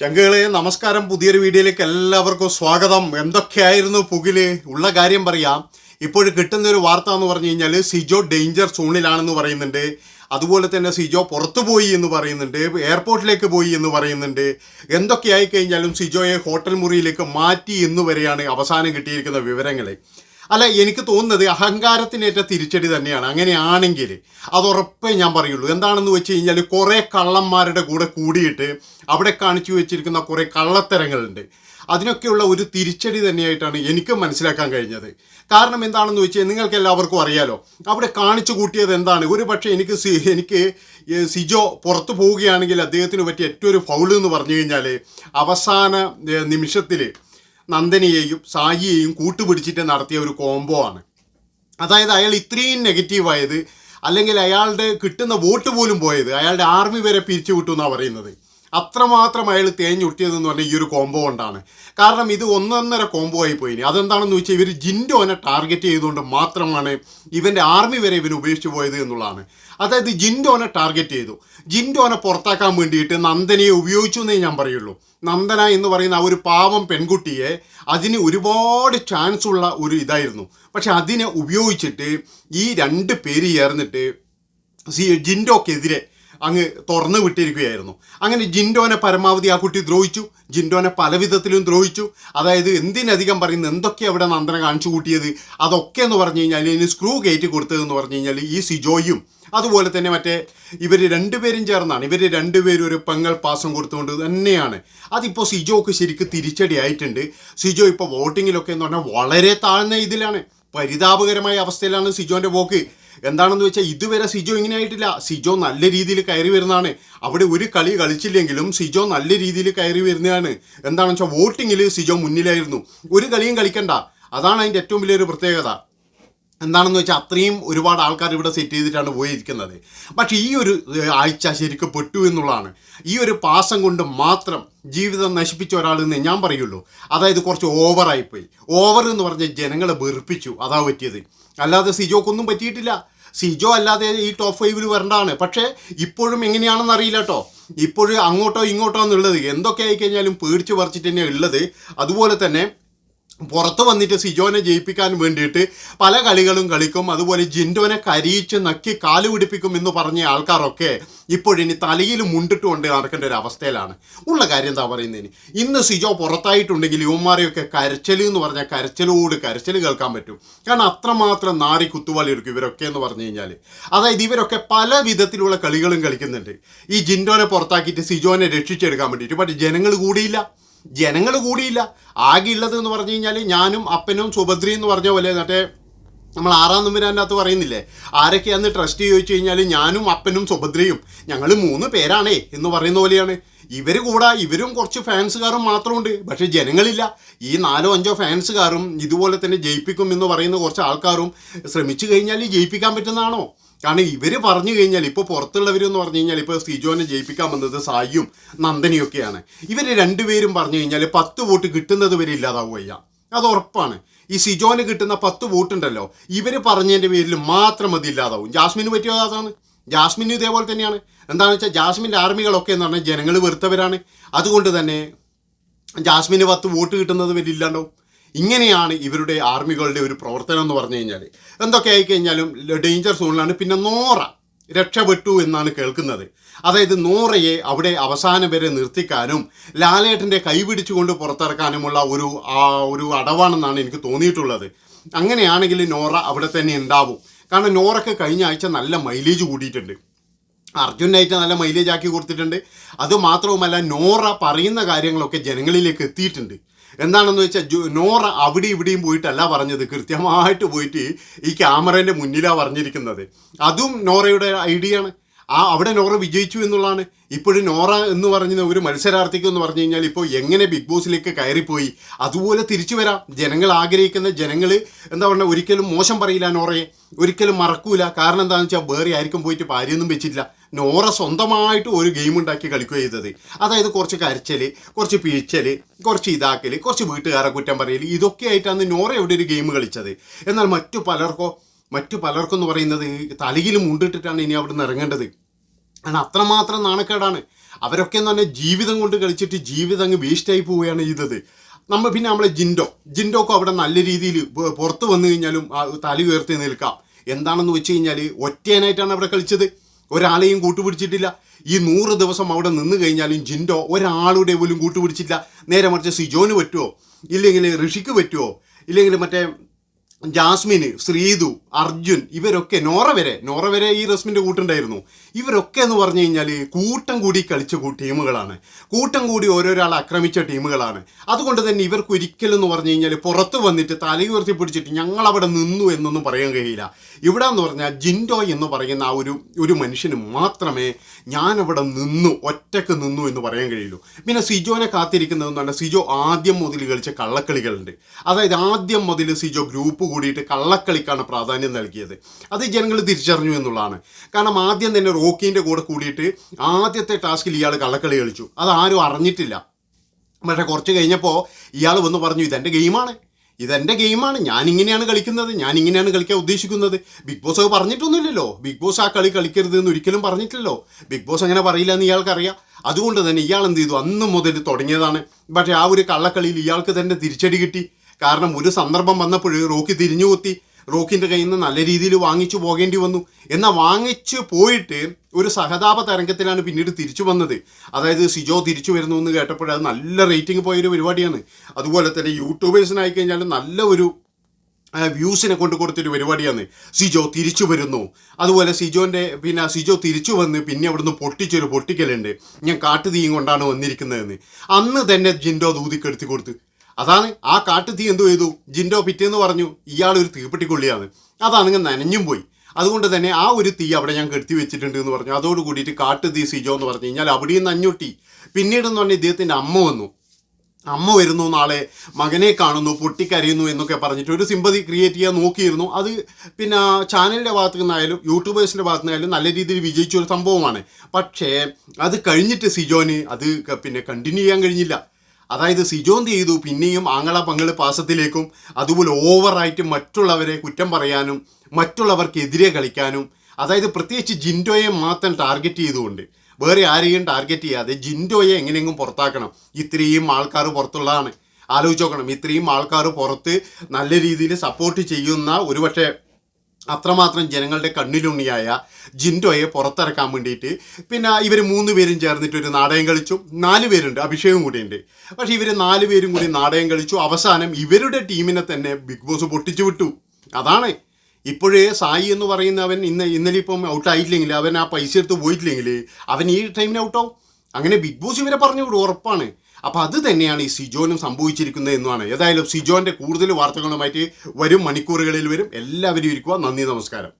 ചങ്കുകളെ നമസ്കാരം. പുതിയൊരു വീഡിയോയിലേക്ക് എല്ലാവർക്കും സ്വാഗതം. എന്തൊക്കെയായിരുന്നു പുകിൽ? ഉള്ള കാര്യം പറയാം. ഇപ്പോൾ കിട്ടുന്ന ഒരു വാർത്ത എന്ന് പറഞ്ഞു കഴിഞ്ഞാൽ സിജോ ഡേഞ്ചർ സോണിലാണെന്ന് പറയുന്നുണ്ട്. അതുപോലെ തന്നെ സിജോ പുറത്തു പോയി എന്ന് പറയുന്നുണ്ട്. എയർപോർട്ടിലേക്ക് പോയി എന്ന് പറയുന്നുണ്ട്. എന്തൊക്കെയായി കഴിഞ്ഞാലും സിജോയെ ഹോട്ടൽ മുറിയിലേക്ക് മാറ്റി എന്ന് വരെയാണ് അവസാനം കിട്ടിയിരിക്കുന്ന വിവരങ്ങൾ അല്ല എനിക്ക് തോന്നുന്നത് അഹങ്കാരത്തിനേറ്റ തിരിച്ചടി തന്നെയാണ്. അങ്ങനെയാണെങ്കിൽ അത് ഉറപ്പേ ഞാൻ പറയുള്ളൂ. എന്താണെന്ന് വെച്ച് കഴിഞ്ഞാൽ കുറേ കള്ളന്മാരുടെ കൂടെ കൂടിയിട്ട് അവിടെ കാണിച്ചു വെച്ചിരിക്കുന്ന കുറേ കള്ളത്തരങ്ങളുണ്ട്. അതിനൊക്കെയുള്ള ഒരു തിരിച്ചടി തന്നെയായിട്ടാണ് എനിക്ക് മനസ്സിലാക്കാൻ കഴിഞ്ഞത്. കാരണം എന്താണെന്ന് വെച്ചാൽ നിങ്ങൾക്ക് എല്ലാവർക്കും അറിയാലോ അവിടെ കാണിച്ചു കൂട്ടിയത് എന്താണ്? ഒരു പക്ഷേ എനിക്ക് എനിക്ക് സിജോ പുറത്തു പോവുകയാണെങ്കിൽ അദ്ദേഹത്തിന് പറ്റിയ ഏറ്റവും ഒരു ഫൗൾ എന്ന് പറഞ്ഞു കഴിഞ്ഞാൽ അവസാന നിമിഷത്തിൽ നന്ദനയെയും സായിയെയും കൂട്ടുപിടിച്ചിട്ട് നടത്തിയ ഒരു കോംബോ ആണ്. അതായത് അയാൾ ഇത്രയും നെഗറ്റീവായത് അല്ലെങ്കിൽ അയാളുടെ കിട്ടുന്ന വോട്ട് പോലും പോയത് അയാളുടെ ആർമി വരെ പിരിച്ചു വിട്ടു എന്നാണ് പറയുന്നത്. അത്രമാത്രം അയാൾ തേഞ്ഞൊട്ടിയതെന്ന് പറഞ്ഞാൽ ഈ ഒരു കോംബോ കൊണ്ടാണ്. കാരണം ഇത് ഒന്നൊന്നര കോംബോ ആയി പോയിനി അതെന്താണെന്ന് വെച്ചാൽ ഇവർ ജിൻഡോനെ ടാർഗറ്റ് ചെയ്തുകൊണ്ട് മാത്രമാണ് ഇവന്റെ ആർമി വരെ ഇവൻ ഉപേക്ഷിച്ച് പോയത് എന്നുള്ളതാണ്. അതായത് ജിൻഡോനെ ടാർഗറ്റ് ചെയ്തു. ജിൻഡോനെ പുറത്താക്കാൻ വേണ്ടിയിട്ട് നന്ദനയെ ഉപയോഗിച്ചു എന്നേ ഞാൻ പറയുള്ളൂ. നന്ദന എന്ന് പറയുന്ന ആ ഒരു പാവം പെൺകുട്ടിയെ അതിന് ഒരുപാട് ചാൻസ് ഉള്ള ഒരു ഇതായിരുന്നു. പക്ഷെ അതിനെ ഉപയോഗിച്ചിട്ട് ഈ രണ്ട് പേര് ചേർന്നിട്ട് ജിൻഡോക്കെതിരെ അങ്ങ് തുറന്നു വിട്ടിരിക്കുകയായിരുന്നു. അങ്ങനെ ജിൻഡോനെ പരമാവധി ആ കുട്ടി ദ്രോഹിച്ചു. ജിൻഡോനെ പല വിധത്തിലും ദ്രോഹിച്ചു. അതായത് എന്തിനധികം പറയുന്നത് എന്തൊക്കെ അവിടെ നന്ദന കാണിച്ചു കൂട്ടിയത് അതൊക്കെ എന്ന് പറഞ്ഞു കഴിഞ്ഞാൽ ഇനി സ്ക്രൂ കയറ്റി കൊടുത്തതെന്ന് പറഞ്ഞു കഴിഞ്ഞാൽ ഈ സിജോയും അതുപോലെ തന്നെ മറ്റേ ഇവർ രണ്ടുപേരും ചേർന്നാണ്. ഇവർ രണ്ടുപേരും ഒരു പെങ്ങൾ പാസം കൊടുത്തുകൊണ്ട് തന്നെയാണ്. അതിപ്പോൾ സിജോക്ക് ശരിക്കും തിരിച്ചടി ആയിട്ടുണ്ട്. സിജോ ഇപ്പോൾ വോട്ടിങ്ങിലൊക്കെ എന്ന് പറഞ്ഞാൽ വളരെ താഴ്ന്ന ഇതിലാണ്. പരിതാപകരമായ അവസ്ഥയിലാണ് സിജോന്റെ പോക്ക്. എന്താണെന്ന് വെച്ചാൽ ഇതുവരെ സിജോ ഇങ്ങനെ ആയിട്ടില്ല. സിജോ നല്ല രീതിയിൽ കയറി വരുന്നതാണ്. അവിടെ ഒരു കളി കളിച്ചില്ലെങ്കിലും സിജോ നല്ല രീതിയിൽ കയറി വരുന്നതാണ്. എന്താണെന്ന് വെച്ചാൽ വോട്ടിങ്ങിൽ സിജോ മുന്നിലായിരുന്നു. ഒരു കളിയും കളിക്കണ്ട. അതാണ് അതിന്റെ ഏറ്റവും വലിയൊരു പ്രത്യേകത. എന്താണെന്ന് വെച്ചാൽ അത്രയും ഒരുപാട് ആൾക്കാർ ഇവിടെ സെറ്റ് ചെയ്തിട്ടാണ് പോയിരിക്കുന്നത്. പക്ഷേ ഈ ഒരു ആഴ്ച ശരിക്കും പെട്ടു എന്നുള്ളതാണ്. ഈ ഒരു പാസം കൊണ്ട് മാത്രം ജീവിതം നശിപ്പിച്ച ഒരാളെന്ന് ഞാൻ പറയുള്ളൂ. അതായത് കുറച്ച് ഓവറായിപ്പോയി ഓവർ എന്ന് പറഞ്ഞാൽ ജനങ്ങളെ വെറുപ്പിച്ചു. അതാ പറ്റിയത്. അല്ലാതെ സിജോക്കൊന്നും പറ്റിയിട്ടില്ല. സിജോ അല്ലാതെ ഈ ടോപ്പ് ഫൈവിൽ വരേണ്ടതാണ്. പക്ഷേ ഇപ്പോഴും എങ്ങനെയാണെന്ന് അറിയില്ല കേട്ടോ ഇപ്പോഴും അങ്ങോട്ടോ ഇങ്ങോട്ടോ എന്നുള്ളത് എന്തൊക്കെ ആയിക്കഴിഞ്ഞാലും പേടിച്ച് പറിച്ചിട്ട് തന്നെയാണ് ഉള്ളത്. അതുപോലെ തന്നെ പുറത്ത് വന്നിട്ട് സിജോനെ ജയിപ്പിക്കാൻ വേണ്ടിയിട്ട് പല കളികളും കളിക്കും. അതുപോലെ ജിൻഡോനെ കരിയിച്ച് നക്കി കാൽ പിടിപ്പിക്കും എന്ന് പറഞ്ഞ ആൾക്കാരൊക്കെ ഇപ്പോഴിനി തലയിൽ മുണ്ടിട്ടുകൊണ്ട് നടക്കേണ്ട ഒരു അവസ്ഥയിലാണ്. ഉള്ള കാര്യം എന്താ പറയുന്നതിന് ഇന്ന് സിജോ പുറത്തായിട്ടുണ്ടെങ്കിൽ യുവന്മാരെയൊക്കെ കരച്ചൽ എന്ന് പറഞ്ഞാൽ കരച്ചലോട് കരച്ചൽ കേൾക്കാൻ പറ്റും. കാരണം അത്രമാത്രം നാറി കുത്തുവാളി എടുക്കും ഇവരൊക്കെ എന്ന് പറഞ്ഞു കഴിഞ്ഞാൽ. അതായത് ഇവരൊക്കെ പല വിധത്തിലുള്ള കളികളും കളിക്കുന്നുണ്ട്. ഈ ജിൻഡോനെ പുറത്താക്കിയിട്ട് സിജോനെ രക്ഷിച്ചെടുക്കാൻ വേണ്ടിയിട്ട്. പക്ഷേ ജനങ്ങൾ കൂടിയില്ല. ജനങ്ങൾ കൂടിയില്ല. ആകെ ഉള്ളത് എന്ന് പറഞ്ഞു കഴിഞ്ഞാൽ ഞാനും അപ്പനും സുഭദ്രി എന്ന് പറഞ്ഞ പോലെ മറ്റേ നമ്മൾ ആറാം നമ്പരാനകത്ത് പറയുന്നില്ലേ? ആരൊക്കെയാന്ന് ട്രസ്റ്റ് ചോദിച്ചു കഴിഞ്ഞാൽ ഞാനും അപ്പനും സുഭദ്രയും. ഞങ്ങൾ മൂന്ന് പേരാണേ എന്ന് പറയുന്ന പോലെയാണ്. ഇവർ കൂടെ ഇവരും കുറച്ച് ഫാൻസുകാരും മാത്രമുണ്ട്. പക്ഷേ ജനങ്ങളില്ല. ഈ നാലോ അഞ്ചോ ഫാൻസുകാരും ഇതുപോലെ തന്നെ ജയിപ്പിക്കും എന്ന് പറയുന്ന കുറച്ച് ആൾക്കാരും ശ്രമിച്ചു കഴിഞ്ഞാൽ ജയിപ്പിക്കാൻ പറ്റുന്നതാണോ? കാരണം ഇവർ പറഞ്ഞു കഴിഞ്ഞാൽ ഇപ്പോൾ പുറത്തുള്ളവരെന്ന് പറഞ്ഞു കഴിഞ്ഞാൽ ഇപ്പോൾ സിജോനെ ജയിപ്പിക്കാൻ വന്നത് സായിയും നന്ദനിയൊക്കെയാണ്. ഇവർ രണ്ടുപേരും പറഞ്ഞു കഴിഞ്ഞാൽ പത്ത് വോട്ട് കിട്ടുന്നത് വരെ ഇല്ലാതാവുകയ്യ അത് ഉറപ്പാണ്. ഈ സിജോന് കിട്ടുന്ന പത്ത് വോട്ടുണ്ടല്ലോ ഇവർ പറഞ്ഞതിന്റെ പേരിൽ മാത്രം അത് ഇല്ലാതാവും. ജാസ്മിന് പറ്റിയത് അതാണ്? ജാസ്മിന് ഇതേപോലെ തന്നെയാണ്. എന്താണെന്ന് വെച്ചാൽ ജാസ്മിന്റെ ആർമികളൊക്കെ എന്ന് പറഞ്ഞാൽ ജനങ്ങൾ വെറുത്തവരാണ്. അതുകൊണ്ട് തന്നെ ജാസ്മിന് പത്ത് വോട്ട് കിട്ടുന്നത് വരെ ഇല്ലാണ്ടാവും. ഇങ്ങനെയാണ് ഇവരുടെ ആർമികളുടെ ഒരു പ്രവർത്തനം എന്ന് പറഞ്ഞു കഴിഞ്ഞാൽ. എന്തൊക്കെ ആയിക്കഴിഞ്ഞാലും ഡേഞ്ചർ സോണിലാണ് പിന്നെ നോറ രക്ഷപ്പെട്ടു എന്നാണ് കേൾക്കുന്നത്. അതായത് നോറയെ അവിടെ അവസാനം വരെ നിർത്തിക്കാനും ലാലേട്ടന്റെ കൈപിടിച്ചുകൊണ്ട് പുറത്തിറക്കാനുമുള്ള ഒരു ഒരു അടവാണെന്നാണ് എനിക്ക് തോന്നിയിട്ടുള്ളത്. അങ്ങനെയാണെങ്കിൽ നോറ അവിടെ തന്നെ ഉണ്ടാവും. കാരണം നോറയ്ക്ക് കഴിഞ്ഞ ആഴ്ച നല്ല മൈലേജ് കൂടിയിട്ടുണ്ട്. അർജുനായിട്ട് നല്ല മൈലേജ് ആക്കി കൊടുത്തിട്ടുണ്ട്. അതുമാത്രവുമല്ല നോറ പറയുന്ന കാര്യങ്ങളൊക്കെ ജനങ്ങളിലേക്ക് എത്തിയിട്ടുണ്ട്. എന്താണെന്ന് വെച്ചാൽ നോറ അവിടെ ഇവിടെയും പോയിട്ടല്ല പറഞ്ഞത്. കൃത്യമായിട്ട് പോയിട്ട് ഈ ക്യാമറേന്റെ മുന്നിലാണ് പറഞ്ഞിരിക്കുന്നത്. അതും നോറയുടെ ഐഡിയ ആണ് ആ അവിടെ നോറ വിജയിച്ചു എന്നുള്ളതാണ്. ഇപ്പോഴും നോറ എന്ന് പറഞ്ഞ ഒരു മത്സരാർത്ഥിക്ക് എന്ന് പറഞ്ഞു കഴിഞ്ഞാൽ ഇപ്പോൾ എങ്ങനെ ബിഗ് ബോസിലേക്ക് കയറിപ്പോയി? അതുപോലെ തിരിച്ചു വരാം. ജനങ്ങൾ ആഗ്രഹിക്കുന്ന ജനങ്ങൾ എന്താ പറയുക ഒരിക്കലും മോശം പറയില്ല നോറയെ. ഒരിക്കലും മറക്കൂല. കാരണം എന്താണെന്ന് വെച്ചാൽ വേറെ ആയിരിക്കും പോയിട്ട് ഭാര്യയൊന്നും വെച്ചിട്ടില്ല. നോറ സ്വന്തമായിട്ട് ഒരു ഗെയിം ഉണ്ടാക്കി കളിക്കുക ചെയ്തത്. അതായത് കുറച്ച് കരച്ചൽ കുറച്ച് പിഴിച്ചൽ കുറച്ച് ഇതാക്കൽ കുറച്ച് വീട്ടുകാരെ കുറ്റം പറയൽ ഇതൊക്കെ ആയിട്ടാണ് നോറ എവിടെ ഒരു ഗെയിം കളിച്ചത്. എന്നാൽ മറ്റു പലർക്കോ മറ്റു പലർക്കും എന്ന് പറയുന്നത് തലയിൽ മുണ്ടിട്ടിട്ടാണ് ഇനി അവിടെ നിന്ന് ഇറങ്ങേണ്ടത്. കാരണം അത്രമാത്രം നാണക്കേടാണ്. അവരൊക്കെ എന്ന് പറഞ്ഞാൽ ജീവിതം കൊണ്ട് കളിച്ചിട്ട് ജീവിതം അങ്ങ് വേസ്റ്റായി പോവുകയാണ് ചെയ്തത്. നമ്മൾ പിന്നെ നമ്മളെ ജിൻഡോ. ജിൻഡോക്ക് അവിടെ നല്ല രീതിയിൽ പുറത്ത് വന്നു കഴിഞ്ഞാലും തല ഉയർത്തി നിൽക്കാം. എന്താണെന്ന് വെച്ച് കഴിഞ്ഞാൽ ഒറ്റയനായിട്ടാണ് അവിടെ കളിച്ചത്. ഒരാളെയും കൂട്ടുപിടിച്ചിട്ടില്ല. ഈ നൂറ് ദിവസം അവിടെ നിന്ന് കഴിഞ്ഞാലും ജിൻഡോ ഒരാളുടെ പോലും കൂട്ടുപിടിച്ചില്ല നേരെ മറിച്ച് സിജോന് പറ്റുമോ ഇല്ലെങ്കിൽ ഋഷിക്ക് പറ്റുമോ ഇല്ലെങ്കിൽ മറ്റേ ജാസ്മിന് ശ്രീതു അർജുൻ ഇവരൊക്കെ നോറ വരെ നോറ വരെ ഈ റസ്മിന്റെ കൂട്ടുണ്ടായിരുന്നു. ഇവരൊക്കെ എന്ന് പറഞ്ഞു കഴിഞ്ഞാൽ കൂട്ടം കൂടി കളിച്ച ടീമുകളാണ്. കൂട്ടം കൂടി ഓരോരാളെ ആക്രമിച്ച ടീമുകളാണ്. അതുകൊണ്ട് തന്നെ ഇവർക്ക് ഒരിക്കലും എന്ന് പറഞ്ഞു കഴിഞ്ഞാൽ പുറത്ത് വന്നിട്ട് തലയുയർത്തി പിടിച്ചിട്ട് ഞങ്ങൾ അവിടെ നിന്നു എന്നൊന്നും പറയാൻ കഴിയില്ല. ഇവിടെ എന്ന് പറഞ്ഞാൽ ജിൻഡോ എന്ന് പറയുന്ന ആ ഒരു ഒരു മനുഷ്യന് മാത്രമേ ഞാൻ അവിടെ നിന്നു ഒറ്റയ്ക്ക് നിന്നു എന്ന് പറയാൻ കഴിയുള്ളൂ. പിന്നെ സിജോനെ കാത്തിരിക്കുന്നതെന്ന് പറഞ്ഞാൽ സിജോ ആദ്യം മുതൽ കളിച്ച കള്ളക്കളികളുണ്ട്. അതായത് ആദ്യം മുതൽ സിജോ ഗ്രൂപ്പ് കൂടിയിട്ട് കള്ളക്കളിക്കാണ് പ്രാധാന്യം നൽകിയത്. അത് ജനങ്ങൾ തിരിച്ചറിഞ്ഞു എന്നുള്ളതാണ്. കാരണം ആദ്യം തന്നെ റോക്കിന്റെ കൂടെ കൂടിയിട്ട് ആദ്യത്തെ ടാസ്കിൽ ഇയാൾ കള്ളക്കളി കളിച്ചു. അത് ആരും അറിഞ്ഞിട്ടില്ല. പക്ഷേ കുറച്ച് കഴിഞ്ഞപ്പോൾ ഇയാൾ വന്ന് പറഞ്ഞു ഇതെന്റെ ഗെയിമാണ്. ഇതെന്റെ ഗെയിമാണ്. ഞാൻ ഇങ്ങനെയാണ് കളിക്കുന്നത്. ഞാൻ ഇങ്ങനെയാണ് കളിക്കാൻ ഉദ്ദേശിക്കുന്നത്. ബിഗ് ബോസ് അത് പറഞ്ഞിട്ടൊന്നുമില്ലല്ലോ. ബിഗ് ബോസ് ആ കളി കളിക്കരുത് എന്ന് ഒരിക്കലും പറഞ്ഞിട്ടില്ലല്ലോ. ബിഗ് ബോസ് അങ്ങനെ പറയില്ല എന്ന് ഇയാൾക്കറിയാം. അതുകൊണ്ട് തന്നെ ഇയാൾ എന്ത് ചെയ്തു? അന്നും മുതൽ തുടങ്ങിയതാണ്. പക്ഷേ ആ ഒരു കള്ളക്കളിയിൽ ഇയാൾക്ക് തന്നെ തിരിച്ചടി കിട്ടി. കാരണം ഒരു സന്ദർഭം വന്നപ്പോൾ റോക്കി തിരിഞ്ഞു കുത്തി. റോക്കിന്റെ കയ്യിൽ നിന്ന് നല്ല രീതിയിൽ വാങ്ങിച്ചു പോകേണ്ടി വന്നു. എന്നാൽ വാങ്ങിച്ചു പോയിട്ട് ഒരു സഹതാപ തരംഗത്തിലാണ് പിന്നീട് തിരിച്ചു വന്നത്. അതായത് സിജോ തിരിച്ചു വരുന്നു എന്ന് കേട്ടപ്പോൾ അത് നല്ല റേറ്റിംഗ് പോയൊരു പരിപാടിയാണ്. അതുപോലെ തന്നെ യൂട്യൂബേഴ്സിനായി കഴിഞ്ഞാൽ നല്ല ഒരു വ്യൂസിനെ കൊണ്ട് കൊടുത്തൊരു പരിപാടിയാണ്. സിജോ തിരിച്ചു വരുന്നു. അതുപോലെ സിജോന്റെ പിന്നെ സിജോ തിരിച്ചു വന്ന് പിന്നെ അവിടുന്ന് പൊട്ടിച്ചൊരു പൊട്ടിക്കലുണ്ട്. ഞാൻ കാട്ടുതീയും കൊണ്ടാണ് വന്നിരിക്കുന്നതെന്ന്. അന്ന് തന്നെ ജിൻഡോ ദൂതിക്കെടുത്തി കൊടുത്ത്. അതാണ് ആ കാട്ടുതീ എന്തു ചെയ്തു? ജിൻഡോ പിറ്റേന്ന് പറഞ്ഞു ഇയാൾ ഒരു തീപ്പെട്ടിക്കൊള്ളിയാണ് അതാണെങ്കിൽ നനഞ്ഞും പോയി. അതുകൊണ്ട് തന്നെ ആ ഒരു തീ അവിടെ ഞാൻ കെടുത്തി വെച്ചിട്ടുണ്ട് എന്ന് പറഞ്ഞു. അതോട് കൂടിയിട്ട് കാട്ടുതീ സിജോ എന്ന് പറഞ്ഞു കഴിഞ്ഞാൽ അവിടെയും നഞ്ഞൊട്ടി പിന്നീട് എന്ന് പറഞ്ഞാൽ ഇദ്ദേഹത്തിന്റെ അമ്മ വന്നു. അമ്മ വരുന്നു നാളെ മകനെ കാണുന്നു പൊട്ടിക്കരയുന്നു എന്നൊക്കെ പറഞ്ഞിട്ട് ഒരു സിമ്പതി ക്രിയേറ്റ് ചെയ്യാൻ നോക്കിയിരുന്നു. അത് പിന്നെ ചാനലിന്റെ ഭാഗത്തു നിന്നായാലും യൂട്യൂബേഴ്സിന്റെ ഭാഗത്തു നിന്നായാലും നല്ല രീതിയിൽ വിജയിച്ച ഒരു സംഭവമാണ്. പക്ഷേ അത് കഴിഞ്ഞിട്ട് സിജോന് അത് പിന്നെ കണ്ടിന്യൂ ചെയ്യാൻ കഴിഞ്ഞില്ല. അതായത് സിജോന്ത് ചെയ്തു പിന്നെയും ആങ്ങള പങ്ങൾ പാസത്തിലേക്കും അതുപോലെ ഓവറായിട്ട് മറ്റുള്ളവരെ കുറ്റം പറയാനും മറ്റുള്ളവർക്കെതിരെ കളിക്കാനും അതായത് പ്രത്യേകിച്ച് ജിൻഡോയെ മാത്രം ടാർഗറ്റ് ചെയ്തുകൊണ്ട് വേറെ ആരെയും ടാർഗറ്റ് ചെയ്യാതെ ജിൻഡോയെ എങ്ങനെയെങ്കിലും പുറത്താക്കണം. ഇത്രയും ആൾക്കാർ പുറത്തുള്ളതാണ്. ആലോചിച്ച് നോക്കണം. ഇത്രയും ആൾക്കാർ പുറത്ത് നല്ല രീതിയിൽ സപ്പോർട്ട് ചെയ്യുന്ന ഒരുപക്ഷെ അത്രമാത്രം ജനങ്ങളുടെ കണ്ണിലുണ്ണിയായ ജിൻഡോയെ പുറത്തിറക്കാൻ വേണ്ടിയിട്ട്. പിന്നെ ഇവർ മൂന്ന് പേരും ചേർന്നിട്ട് ഒരു നാടകം കളിച്ചു. നാല് പേരുണ്ട് അഭിഷേകം കൂടിയുണ്ട്. പക്ഷേ ഇവർ നാല് പേരും കൂടി നാടകം കളിച്ചു. അവസാനം ഇവരുടെ ടീമിനെ തന്നെ ബിഗ് ബോസ് പൊട്ടിച്ചു വിട്ടു. അതാണ്. ഇപ്പോഴേ സായി എന്ന് പറയുന്ന അവൻ ഇന്ന് ഇന്നലെ ഇപ്പം ഔട്ടായിട്ടില്ലെങ്കിൽ അവൻ ആ പൈസ എടുത്ത് പോയിട്ടില്ലെങ്കിൽ അവൻ ഈ ടൈമിന് ഔട്ടാവും. അങ്ങനെ ബിഗ് ബോസ് ഇവരെ പറഞ്ഞു വിടും ഉറപ്പാണ്. അപ്പോൾ അത് തന്നെയാണ് ഈ സിജോനും സംഭവിച്ചിരിക്കുന്നത് എന്നാണ് ഏതായാലും സിജോന്റെ കൂടുതൽ വാർത്തകളുമായിട്ട് വരും മണിക്കൂറുകളിൽ വരും. എല്ലാവരും ഇരിക്കുക. നന്ദി നമസ്കാരം.